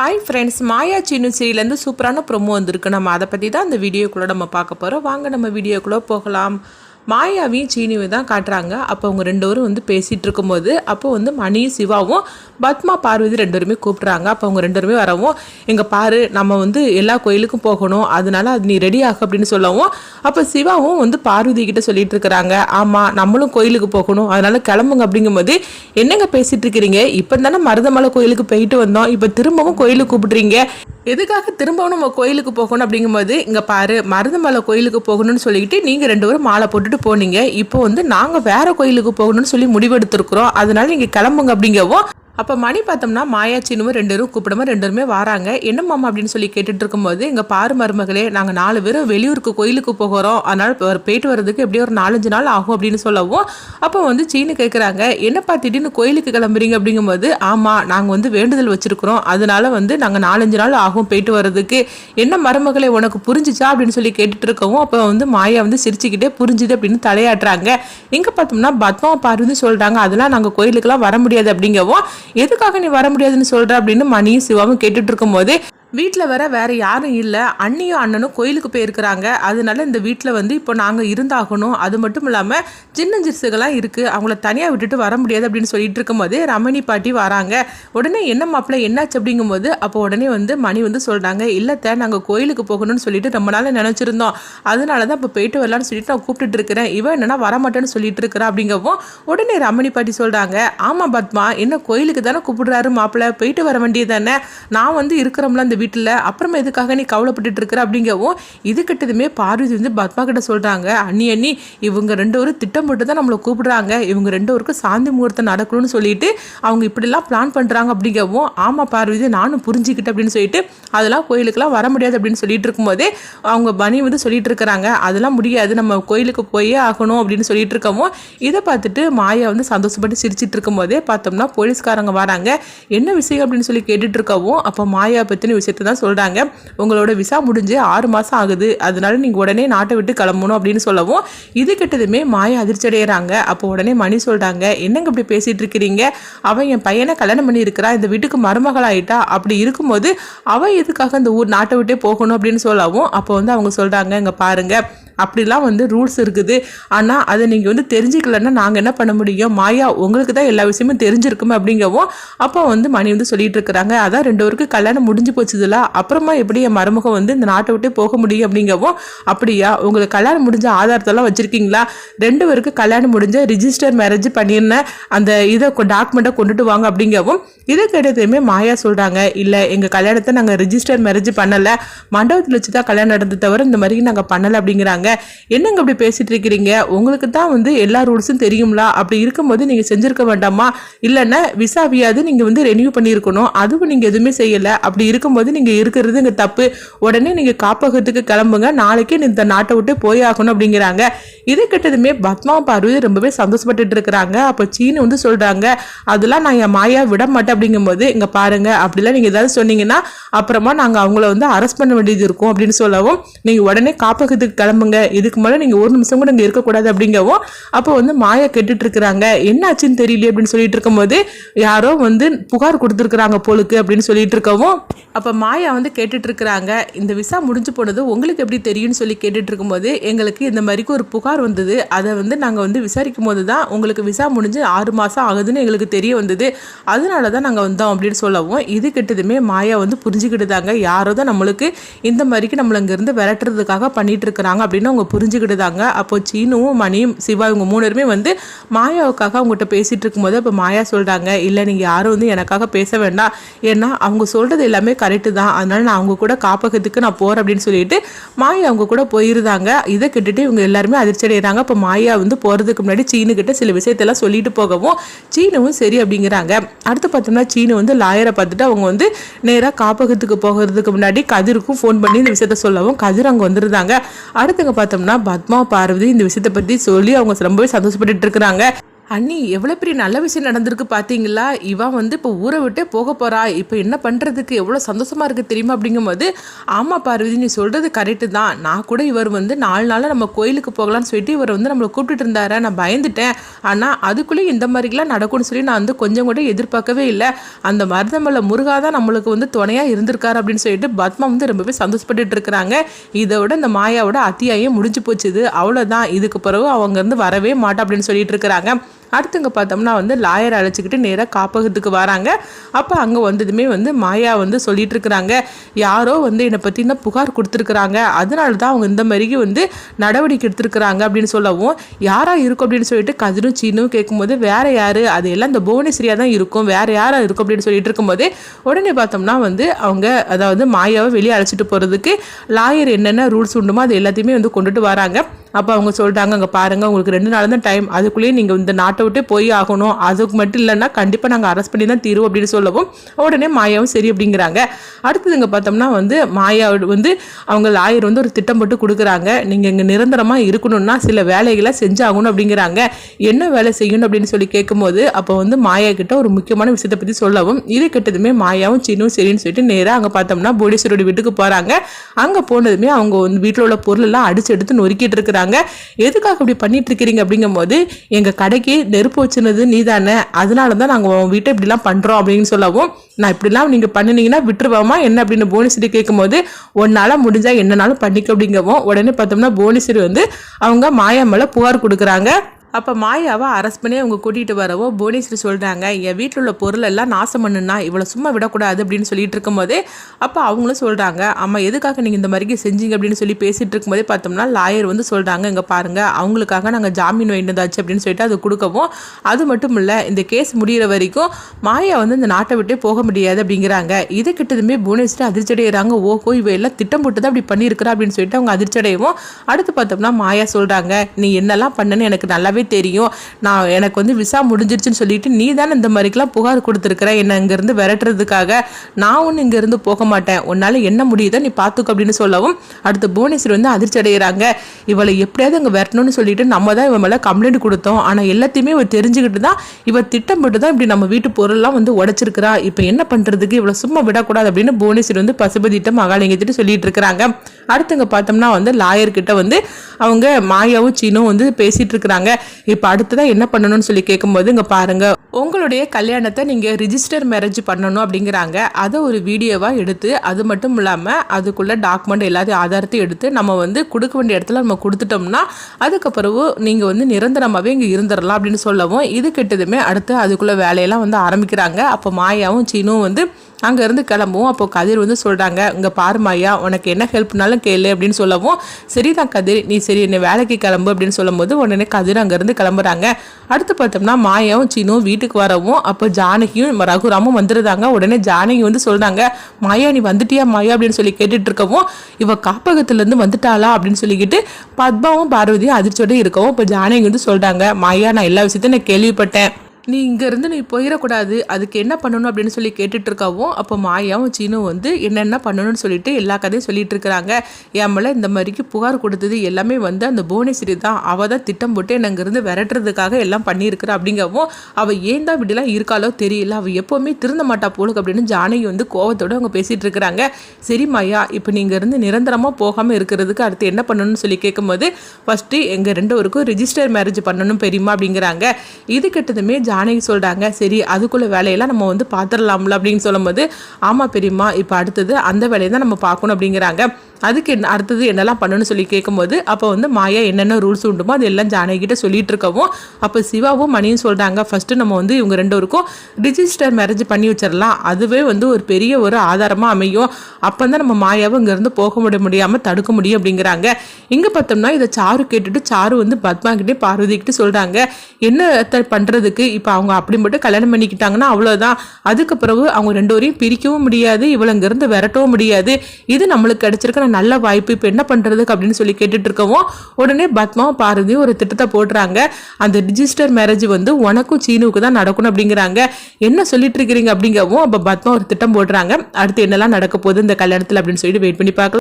Hi friends Maya Seenu சீரியலேருந்து சூப்பரான promo வந்திருக்கு நம்ம அதை பற்றி தான் அந்த வீடியோக்குள்ளே நம்ம பார்க்க போகிறோம் வாங்க நம்ம வீடியோக்குள்ளே போகலாம் மாயாவையும் சீனியும் தான் காட்டுறாங்க. அப்போ அவங்க ரெண்டு பேரும் வந்து பேசிகிட்டு இருக்கும்போது அப்போ வந்து மணியும் சிவாவும் பத்மா பார்வதி ரெண்டு பேருமே கூப்பிட்றாங்க. அப்போ அவங்க ரெண்டு பேருமே வரவும் எங்கள் பாரு நம்ம வந்து எல்லா கோயிலுக்கும் போகணும். அதனால அது நீ ரெடி ஆக அப்படின்னு சொல்லவும் அப்போ சிவாவும் வந்து பார்வதி கிட்ட சொல்லிட்டு இருக்கிறாங்க. ஆமாம் நம்மளும் கோயிலுக்கு போகணும். அதனால கிளம்புங்க அப்படிங்கும்போது என்னங்க பேசிட்டு இருக்கிறீங்க? இப்போ தானே மருதமலை கோயிலுக்கு போயிட்டு வந்தோம். இப்போ திரும்பவும் கோயிலுக்கு கூப்பிடுறீங்க. எதுக்காக திரும்பவும் நம்ம கோயிலுக்கு போகணும்? அப்படிங்கும்போது இங்கே பாரு மருதமலை கோயிலுக்கு போகணும்னு சொல்லிக்கிட்டு நீங்கள் ரெண்டு பேரும் மாலை போட்டுட்டு போனீங்க. இப்போ வந்து நாங்கள் வேற கோயிலுக்கு போகணும்னு சொல்லி முடிவெடுத்திருக்கிறோம். அதனால நீங்கள் கிளம்புங்க அப்படிங்கவும் அப்போ மணி பார்த்தோம்னா மாயா சின்னுவும் ரெண்டு பேரும் கூப்பிடமா ரெண்டு பேருமே வராங்க. என்ன மாமா அப்படின்னு சொல்லி கேட்டுட்டு இருக்கும்போது இங்கே பாரு மருமகளே நாங்கள் நாலு பேரும் வெளியூருக்கு கோயிலுக்கு போகிறோம். அதனால் போயிட்டு வர்றதுக்கு எப்படியும் ஒரு நாலஞ்சு நாள் ஆகும் அப்படின்னு சொல்லவும் அப்போ வந்து சீனு கேட்குறாங்க என்னப்பா திடீர்னு கோயிலுக்கு கிளம்புறீங்க? அப்படிங்கும்போது ஆமாம் நாங்கள் வந்து வேண்டுதல் வச்சுருக்குறோம். அதனால வந்து நாங்கள் நாலஞ்சு நாள் ஆகும் போயிட்டு வர்றதுக்கு. என்ன மருமகளே உனக்கு புரிஞ்சுச்சா? அப்படின்னு சொல்லி கேட்டுட்டு இருக்கவும் அப்போ வந்து மாயா வந்து சிரிச்சுக்கிட்டே புரிஞ்சுது அப்படின்னு தலையாட்டுறாங்க. இங்கே பார்த்தோம்னா பத்மா பார்வதி சொல்கிறாங்க அதெல்லாம் நாங்கள் கோயிலுக்கெல்லாம் வர முடியாது அப்படிங்கவும் எதுக்காக நீ வர முடியாதுன்னு சொல்கிற அப்படின்னு மணியும் சிவாவும் கேட்டுட்டு இருக்கும்போது வீட்டில் வர வேறு யாரும் இல்லை. அண்ணியும் அண்ணனும் கோயிலுக்கு போயிருக்கிறாங்க. அதனால இந்த வீட்டில் வந்து இப்போ நாங்கள் இருந்தாகணும். அது மட்டும் இல்லாமல் சின்ன சிறுசுகள்லாம் இருக்குது அவங்கள தனியாக விட்டுட்டு வர முடியாது அப்படின்னு சொல்லிட்டு இருக்கும்போது ரமணி பாட்டி வராங்க. உடனே என்ன மாப்பிள்ள என்னாச்சு அப்படிங்கும்போது அப்போ உடனே வந்து மணி வந்து சொல்கிறாங்க இல்லைத்த நாங்கள் கோயிலுக்கு போகணும்னு சொல்லிட்டு ரொம்ப நாள் நினச்சிருந்தோம். அதனால தான் இப்போ போயிட்டு வரலான்னு சொல்லிட்டு நான் கூப்பிட்டுட்டு இருக்கிறேன். இவன் என்னன்னா வரமாட்டேன்னு சொல்லிட்டு இருக்கிறா அப்படிங்கவும் உடனே ரமணி பாட்டி சொல்கிறாங்க ஆமாம் பத்மா என்ன கோயிலுக்கு தானே கூப்பிடுறாரு மாப்பிள்ள. போயிட்டு வர வேண்டியது தானே. நான் வந்து இருக்கிறோம்ல அந்த வீட்டில் அப்புறமா எதுக்காக நீ கவலைப்பட்டுட்டு இருக்கிற அப்படிங்கவும் இது கிட்டதுமே பார்வதி வந்து பத்மா கிட்ட சொல்கிறாங்க அண்ணி அண்ணி இவங்க ரெண்டு பேரும் திட்டம் போட்டு தான் நம்மளை கூப்பிடுறாங்க. இவங்க ரெண்டு பேருக்கும் சாந்தி முகூர்த்தம் நடக்கணும்னு சொல்லிட்டு அவங்க இப்படிலாம் பிளான் பண்ணுறாங்க அப்படிங்கவும் ஆமாம் பார்வதி நானும் புரிஞ்சுக்கிட்டேன் அப்படின்னு சொல்லிட்டு அதெல்லாம் கோயிலுக்கெல்லாம் வர முடியாது அப்படின்னு சொல்லிட்டு இருக்கும்போதே அவங்க பனி வந்து சொல்லிட்டு இருக்கிறாங்க. அதெல்லாம் முடியாது. நம்ம கோயிலுக்கு போயே ஆகணும் அப்படின்னு சொல்லிட்டு இருக்கவும் இதை பார்த்துட்டு மாயா வந்து சந்தோஷப்பட்டு சிரிச்சிட்டு இருக்கும்போதே பார்த்தோம்னா போலீஸ்காரங்க வராங்க. என்ன விஷயம் அப்படின்னு சொல்லி கேட்டுட்டு இருக்கவும் அப்போ மாயா பற்றின விஷயம் விஷயத்தை தான் சொல்கிறாங்க உங்களோட விசா முடிஞ்சு ஆறு மாதம் ஆகுது. அதனால நீங்கள் உடனே நாட்டை விட்டு கிளம்பணும் அப்படின்னு சொல்லவும் இது கிட்டதுமே மாயா அதிர்ச்சி அடைகிறாங்க அப்போ உடனே மணி சொல்கிறாங்க என்னங்க இப்படி பேசிகிட்டு இருக்கிறீங்க? அவன் என் பையனை கல்யாணம் பண்ணி இருக்கிறா இந்த வீட்டுக்கு மருமகளாயிட்டா? அப்படி இருக்கும்போது அவன் எதுக்காக இந்த ஊர் நாட்டை விட்டே போகணும் அப்படின்னு சொல்லவும் அப்போ வந்து அவங்க சொல்கிறாங்க இங்கே பாருங்கள் அப்படிலாம் வந்து ரூல்ஸ் இருக்குது. ஆனால் அதை நீங்கள் வந்து தெரிஞ்சுக்கலன்னா நாங்கள் என்ன பண்ண முடியும்? மாயா உங்களுக்கு தான் எல்லா விஷயமும் தெரிஞ்சிருக்குமே அப்படிங்கவும் அப்போ வந்து மணி வந்து சொல்லிட்டு இருக்கிறாங்க. அதான் ரெண்டு பேருக்கு கல்யாணம் முடிஞ்சு போச்சுதுல அப்புறமா எப்படி என் மருமகம் வந்து இந்த நாட்டை விட்டு போக முடியும் அப்படிங்கவும் அப்படியா உங்களுக்கு கல்யாணம் முடிஞ்ச ஆதாரத்தெல்லாம் வச்சுருக்கீங்களா? ரெண்டு பேருக்கு கல்யாணம் முடிஞ்ச ரிஜிஸ்டர் மேரேஜ் பண்ணியிருந்தேன் அந்த இதை டாக்குமெண்ட்டை கொண்டுட்டு வாங்க அப்படிங்கவும் இதை கேட்டதையுமே மாயா சொல்கிறாங்க இல்லை எங்கள் கல்யாணத்தை நாங்கள் ரிஜிஸ்டர் மேரேஜ் பண்ணலை. மண்டபத்தில் வச்சு தான் கல்யாணம் நடந்து தவிர இந்த மாதிரி நாங்கள் பண்ணலை அப்படிங்கிறாங்க. என்னங்க அப்படி பேசிட்டு இருக்கிறீங்க? உங்களுக்கு தான் வந்து எல்லா ரூல்ஸும் தெரியுங்களா அப்படி இருக்கும்போது நீங்கள் செஞ்சிருக்க வேண்டாமா? இல்லைன்னா விசாவியாவது நீங்கள் வந்து ரெனியூ பண்ணியிருக்கணும். அதுவும் நீங்கள் எதுவுமே செய்யலை. அப்படி இருக்கும்போது நீங்கள் இருக்கிறது இங்கே தப்பு. உடனே நீங்கள் காப்பகத்துக்கு கிளம்புங்க. நாளைக்கே இந்த நாட்டை விட்டு போய் ஆகணும் அப்படிங்கிறாங்க. இது கிட்டதுமே பத்மா பார்வதி ரொம்பவே சந்தோஷப்பட்டுட்டு இருக்கிறாங்க. அப்போ சீனு வந்து சொல்கிறாங்க அதெல்லாம் நான் என் மாயா விட மாட்டேன். அப்படிங்கும்போது இங்கே பாருங்க அப்படிலாம் நீங்கள் ஏதாவது சொன்னீங்கன்னா அப்புறமா நாங்கள் அவங்கள வந்து அரெஸ்ட் பண்ண வேண்டியது இருக்கும். அப்படின்னு சொல்லவும் நீங்கள் உடனே காப்பகத்துக்கு கிளம்புங்க. இதுக்கு மேலே நீங்கள் ஒரு நிமிஷம் கூட இங்கே இருக்கக்கூடாது அப்படிங்கவும் அப்போ வந்து மாயா கேட்டுட்டு இருக்கிறாங்க என்னாச்சுன்னு தெரியல அப்படின்னு சொல்லிட்டு இருக்கும்போது யாரோ வந்து புகார் கொடுத்துருக்குறாங்க போலுக்கு அப்படின்னு சொல்லிட்டு இருக்கவும் அப்போ மாயா வந்து கேட்டுட்டு இருக்கிறாங்க இந்த விசா முடிஞ்சு போனது உங்களுக்கு எப்படி தெரியும்னு சொல்லி கேட்டுட்டு இருக்கும்போது எங்களுக்கு இந்த மாதிரிக்கு ஒரு புகார் வந்தது. அதை வந்து நாங்கள் வந்து விசாரிக்கும் போது தான் உங்களுக்கு விசா முடிஞ்சு ஆறு மாதம் ஆகுதுன்னு எங்களுக்கு தெரிய வந்தது. அதனால தான் நாங்கள் வந்தோம் அப்படின்னு சொல்லவும் இது கிட்டதுமே மாயா வந்து புரிஞ்சுக்கிட்டுதாங்க. யாரோ தான் நம்மளுக்கு இந்த மாதிரிக்கு நம்மளை இங்கேருந்து விரட்டுறதுக்காக பண்ணிட்டு இருக்கிறாங்க அப்படின்னு அவங்க புரிஞ்சுக்கிட்டுதாங்க. அப்போ சீனுவும் மணியும் சிவா இவங்க மூணருமே வந்து மாயாவுக்காக அவங்ககிட்ட பேசிட்டு இருக்கும்போது அப்போ மாயா சொல்கிறாங்க இல்லை நீங்கள் யாரும் வந்து எனக்காக பேச வேண்டாம். ஏன்னா அவங்க சொல்கிறது எல்லாமே கரெக்டு தான். அதனால நான் அவங்க கூட காப்பகத்துக்கு நான் போகிறேன் அப்படின்னு சொல்லிட்டு மாயா அவங்க கூட போயிருந்தாங்க. இதை கேட்டுட்டு இவங்க எல்லாருமே அதிர்ச்சி அடைகிறாங்க அப்போ மாயா வந்து போகிறதுக்கு முன்னாடி சீனுக்கிட்ட சில விஷயத்தெல்லாம் சொல்லிட்டு போகவும் சீனுவும் சரி அப்படிங்கிறாங்க. அடுத்து பார்த்தோம்னா சீனு வந்து லாயரை பார்த்துட்டு அவங்க வந்து நேராக காப்பகத்துக்கு போகிறதுக்கு முன்னாடி கதிருக்கும் ஃபோன் பண்ணி இந்த விஷயத்த சொல்லவும் கதிர் அங்கே வந்துருந்தாங்க. அடுத்து பார்த்தோம்னா பத்மா பார்வதி இந்த விஷயத்தை பற்றி சொல்லி அவங்க ரொம்பவே சந்தோஷப்பட்டுட்டு இருக்கிறாங்க. அண்ணி எவ்வளோ பெரிய நல்ல விஷயம் நடந்திருக்கு பார்த்தீங்களா இவன் வந்து இப்போ ஊரை விட்டே போக போகிறா இப்போ என்ன பண்ணுறதுக்கு எவ்வளோ சந்தோஷமாக இருக்குது தெரியுமா? அப்படிங்கும்போது ஆமாம் பார்வதி நீ சொல்கிறது கரெக்டு தான். நான் கூட இவர் வந்து நாலு நாளாக நம்ம கோயிலுக்கு போகலான்னு சொல்லிட்டு இவர் வந்து நம்மளை கூப்பிட்டுட்டு இருந்தாரு. நான் பயந்துட்டேன். ஆனால் அதுக்குள்ளேயும் இந்த மாதிரிலாம் நடக்கும்னு சொல்லி நான் வந்து கொஞ்சம் கூட எதிர்பார்க்கவே இல்லை. அந்த மருதமலை முருகா தான் நம்மளுக்கு வந்து துணையாக இருந்திருக்காரு அப்படின்னு சொல்லிட்டு பத்மா வந்து ரொம்பவே சந்தோஷப்பட்டு இருக்கிறாங்க. இதை விட இந்த மாயாவோட அத்தியாயம் முடிஞ்சு போச்சுது. அவ்வளோதான் இதுக்கு பிறகு அவங்க வந்து வரவே மாட்டா அப்படின்னு சொல்லிட்டு இருக்கிறாங்க. அடுத்தவங்க பார்த்தோம்னா வந்து லாயர் அழைச்சிக்கிட்டு நேராக காப்பகத்துக்கு வராங்க. அப்போ அங்கே வந்ததுமே வந்து மாயா வந்து சொல்லிட்டு இருக்கிறாங்க. யாரோ வந்து என்னை பற்றின புகார் கொடுத்துருக்குறாங்க. அதனால தான் அவங்க இந்த மாதிரி வந்து நடவடிக்கை எடுத்திருக்கிறாங்க அப்படின்னு சொல்லவும் யாராக இருக்கும் அப்படின்னு சொல்லிட்டு கதிரும் சீனும் கேட்கும்போது வேற யார்? அது எல்லாம் இந்த புவனேஸ்வரியாக தான் இருக்கும். வேற யாராக இருக்கும்? அப்படின்னு சொல்லிட்டு இருக்கும்போது உடனே பார்த்தோம்னா வந்து அவங்க அதாவது மாயாவை வெளியே அழைச்சிட்டு போகிறதுக்கு லாயர் என்னென்ன ரூல்ஸ் உண்டுமோ அது எல்லாத்தையுமே வந்து கொண்டுட்டு வராங்க. அப்போ அவங்க சொல்லிட்டாங்க அங்கே பாருங்கள் உங்களுக்கு ரெண்டு நாள் தான் டைம் அதுக்குள்ளேயே நீங்கள் இந்த நாட்டை விட்டு போய் ஆகணும். அதுக்கு மட்டும் இல்லைன்னா கண்டிப்பாக நாங்கள் அரெஸ்ட் பண்ணி தான் தீருவோம் அப்படின்னு சொல்லவும் உடனே மாயாவும் சரி அப்படிங்கிறாங்க. அடுத்தது இங்கே பார்த்தோம்னா வந்து மாயா வந்து அவங்க லாயர் வந்து ஒரு திட்டம் போட்டு கொடுக்குறாங்க. நீங்கள் இங்கே நிரந்தரமாக இருக்கணும்னா சில வேலைகளை செஞ்சாகணும் அப்படிங்கிறாங்க. என்ன வேலை செய்யணும்? அப்படின்னு சொல்லி கேட்கும்போது அப்போ வந்து மாயா கிட்ட ஒரு முக்கியமான விஷயத்தை பற்றி சொல்லவும் இது கிட்டதுமே மாயாவும் சின்னும் சரின்னு சொல்லிட்டு நேராக அங்கே பார்த்தோம்னா போலீஸரோட வீட்டுக்கு போகிறாங்க அங்கே போனதுமே அவங்க வந்து வீட்டில் உள்ள பொருளெல்லாம் அடிச்சு எடுத்து நொறுக்கிட்டு இருக்கிறாங்க. எதுக்காக இப்படி பண்ணிட்டு இருக்கிறீங்க அப்படிங்கும்போது எங்கள் கடைக்கு நெருப்பு வச்சுனது நீ தானே அதனால தான் நாங்கள் உன் வீட்டை இப்படிலாம் பண்ணுறோம் அப்படின்னு சொல்லவும் நான் இப்படிலாம் நீங்கள் பண்ணினீங்கன்னா விட்டுருவோமா? என்ன அப்படின்னு புவனேஸ்வரி கேட்கும்போது ஒன்னால் முடிஞ்சா என்னனாலும் பண்ணிக்க அப்படிங்கவும் உடனே பார்த்தோம்னா புவனேஸ்வரி வந்து அவங்க மாயா மேலே புகார் கொடுக்குறாங்க. அப்போ மாயாவை அரெஸ்ட் பண்ணி அவங்க கூட்டிகிட்டு வரவோ புவனேஸ்வரி சொல்கிறாங்க என் வீட்டில் உள்ள பொருள் எல்லாம் நாசம் பண்ணுனா இவ்வளோ சும்மா விடக்கூடாது அப்படின்னு சொல்லிட்டு இருக்கும்போதே அப்போ அவங்களும் சொல்கிறாங்க அம்மா எதுக்காக நீங்கள் இந்த மாதிரிக்கு செஞ்சீங்க அப்படின்னு சொல்லி பேசிகிட்டு இருக்கும்போதே பார்த்தோம்னா லாயர் வந்து சொல்கிறாங்க இங்கே பாருங்கள் அவங்களுக்காக நாங்கள் ஜாமீன் வேண்டியதாச்சு அப்படின்னு சொல்லிட்டு அது கொடுக்கவும் அது மட்டும் இல்லை இந்த கேஸ் முடிகிற வரைக்கும் மாயா வந்து இந்த நாட்டை விட்டே போக முடியாது அப்படிங்கிறாங்க. இது கிட்டதுமே புவனேஸ்வரி அதிர்ச்சி அடைகிறாங்க ஓஹோ இவ எல்லாம் திட்டம் போட்டு தான் அப்படி பண்ணியிருக்கிறா அப்படின்னு சொல்லிட்டு அவங்க அதிர்ச்சி அடையவும் அடுத்து பார்த்தோம்னா மாயா சொல்கிறாங்க நீ என்னெல்லாம் பண்ணன்னு எனக்கு நல்லாவே தெரியும். நான் எனக்கு வந்து விசா முடிஞ்சிருச்சுன்னு சொல்லிட்டு நீ தானே இந்த மாதிரிக்கெல்லாம் புகார் கொடுத்துருக்குற? என்னை இங்கேருந்து விரட்டுறதுக்காக நான் ஒன்றும் இங்கேருந்து போக மாட்டேன். உன்னால் என்ன முடியுதோ நீ பார்த்துக்கோ அப்படின்னு சொல்லவும் அடுத்து புவனேஸ்வரி வந்து அதிர்ச்சி அடைகிறாங்க இவளை எப்படியாவது அங்கே விரட்டணும்னு சொல்லிட்டு நம்ம தான் இவன் மேலே கம்ப்ளைண்ட் கொடுத்தோம். ஆனால் எல்லாத்தையுமே இவள் தெரிஞ்சுக்கிட்டு தான் இவள் திட்டமிட்டு தான் இப்படி நம்ம வீட்டு பொருள்லாம் வந்து உடச்சிருக்கிறா. இப்போ என்ன பண்ணுறதுக்கு இவ்வளோ சும்மா விடக்கூடாது அப்படின்னு புவனேஸ்வரி வந்து பசுபதிட்ட மகாலிங்கத்திட்டு சொல்லிட்டு இருக்கிறாங்க அடுத்தவங்க பார்த்தோம்னா வந்து லாயர்கிட்ட வந்து அவங்க மாயாவும் சீனும் வந்து பேசிகிட்டு இருக்கிறாங்க இப்போ அடுத்ததான் என்ன பண்ணணும்னு சொல்லி கேட்கும்போது இங்கே பாருங்க. உங்களுடைய கல்யாணத்தை நீங்கள் ரிஜிஸ்டர் மேரேஜ் பண்ணணும் அப்படிங்கிறாங்க. அதை ஒரு வீடியோவாக எடுத்து அது மட்டும் இல்லாமல் அதுக்குள்ள டாக்குமெண்ட் எல்லாத்தையும் ஆதாரத்தையும் எடுத்து நம்ம வந்து கொடுக்க வேண்டிய இடத்துல நம்ம கொடுத்துட்டோம்னா அதுக்கப்புறவு நீங்கள் வந்து நிரந்தரமாகவே இங்கே இருந்துடலாம் அப்படின்னு சொல்லவும் இது கிட்டதுமே அடுத்து அதுக்குள்ளே வேலையெல்லாம் வந்து ஆரம்பிக்கிறாங்க. அப்போ மாயாவும் சீனும் வந்து அங்கேருந்து கிளம்புவோம். அப்போது கதிர் வந்து சொல்கிறாங்க இங்கே பாருமாயா உனக்கு என்ன ஹெல்ப்னாலும் கேளு அப்படின்னு சொல்லவும் சரிதான் கதிர் நீ சரி என்னை வேலைக்கு கிளம்பு அப்படின்னு சொல்லும்போது உடனே கதிர் அங்கேருந்து கிளம்புறாங்க. அடுத்து பார்த்தோம்னா மாயாவும் சீனும் வீட்டுக்கு வரவும் அப்போ ஜானகியும் ரகுராமும் வந்துருந்தாங்க உடனே ஜானகி வந்து சொல்கிறாங்க மாயா நீ வந்துட்டியா மாயா? அப்படின்னு சொல்லி கேட்டுட்டு இருக்கவும் இவ காப்பகத்துலேருந்து வந்துட்டாளா? அப்படின்னு சொல்லிக்கிட்டு பத்மாவும் பார்வதியும் அதிர்ச்சியோடு இருக்கவும் இப்போ ஜானகி வந்து சொல்கிறாங்க மாயா நான் எல்லா விஷயத்தையும் நான் கேள்விப்பட்டேன். நீ இங்கேருந்து நீ போயிடக்கூடாது. அதுக்கு என்ன பண்ணணும் அப்படின்னு சொல்லி கேட்டுட்டு இருக்காவும் அப்போ மாயாவும் சீனும் வந்து என்னென்ன பண்ணணும்னு சொல்லிட்டு எல்லா கதையும் சொல்லிட்டு இருக்கிறாங்க என் மேலே இந்த மாதிரிக்கு புகார் கொடுத்தது எல்லாமே வந்து அந்த புவனேஸ்வரி தான். அவள் தான் திட்டம் போட்டு என்னை இங்கேருந்து விரட்டுறதுக்காக எல்லாம் பண்ணியிருக்கிறா அப்படிங்கவும் அவள் ஏன் தான் இப்படிலாம் இருக்காளோ தெரியல. அவள் எப்போவுமே திருந்த மாட்டா போலுக்கு அப்படின்னு ஜானகி வந்து கோவத்தோடு அவங்க பேசிகிட்டு இருக்கிறாங்க சரி மாயா இப்போ நீங்கள் இருந்து நிரந்தரமாக போகாமல் இருக்கிறதுக்கு அடுத்து என்ன பண்ணணும்னு சொல்லி கேட்கும்போது ஃபஸ்ட்டு எங்கள் ரெண்டு பேருக்கும் ரிஜிஸ்டர் மேரேஜ் பண்ணணும் பெரியமா அப்படிங்கிறாங்க. இது கிட்டதுமே ஜானகி சொல்கிறாங்க சரி அதுக்குள்ள வேலையெல்லாம் நம்ம வந்து பார்த்துடலாம்ல அப்படின்னு சொல்லும்போது ஆமாம் பெரியம்மா இப்போ அடுத்தது அந்த வேலையை தான் நம்ம பார்க்கணும் அப்படிங்கிறாங்க. அதுக்கு என்ன அடுத்தது என்னெல்லாம் பண்ணணும்னு சொல்லி கேட்கும்போது அப்போ வந்து மாயா என்னென்ன ரூல்ஸ் உண்டுமோ அது எல்லாம் ஜானகிட்ட சொல்லிட்டு இருக்கவும் அப்போ சிவாவும் மணியும் சொல்கிறாங்க ஃபஸ்ட்டு நம்ம வந்து இவங்க ரெண்டோருக்கும் ரிஜிஸ்டர் மேரேஜ் பண்ணி வச்சிடலாம் அதுவே வந்து ஒரு பெரிய ஒரு ஆதாரமாக அமையும். அப்போ தான் நம்ம மாயாவை இங்கேருந்து போக முடிய முடியாமல் தடுக்க முடியும் அப்படிங்கிறாங்க. இங்கே பார்த்தோம்னா இதை சாரு கேட்டுட்டு சாரு வந்து பத்மாக்கிட்டே கிட்டே சொல்கிறாங்க என்ன பண்ணுறதுக்கு இப்போ அவங்க அப்படி மட்டும் கல்யாணம் பண்ணிக்கிட்டாங்கன்னா அவ்வளோதான் அதுக்கு பிறகு அவங்க ரெண்டு பேரையும் பிரிக்கவும் முடியாது. இவளை இங்கேருந்து விரட்டவும் முடியாது. இது நம்மளுக்கு கிடச்சிருக்க நல்ல வாய்ப்பு இப்போ என்ன பண்ணுறதுக்கு அப்படின்னு சொல்லி கேட்டுட்டு இருக்கவும் உடனே பத்மாவும் பாரதி ஒரு திட்டத்தை போடுறாங்க. அந்த ரிஜிஸ்டர் மேரேஜ் வந்து உனக்கும் சீனுவுக்கு தான் நடக்கணும் அப்படிங்கிறாங்க. என்ன சொல்லிட்டு இருக்கிறீங்க அப்படிங்கவும் அப்போ பத்மா ஒரு திட்டம் போடுறாங்க. அடுத்து என்னெல்லாம் நடக்க போகுது இந்த கல்யாணத்தில் அப்படின்னு சொல்லிட்டு வெயிட் பண்ணி பார்க்கலாம்.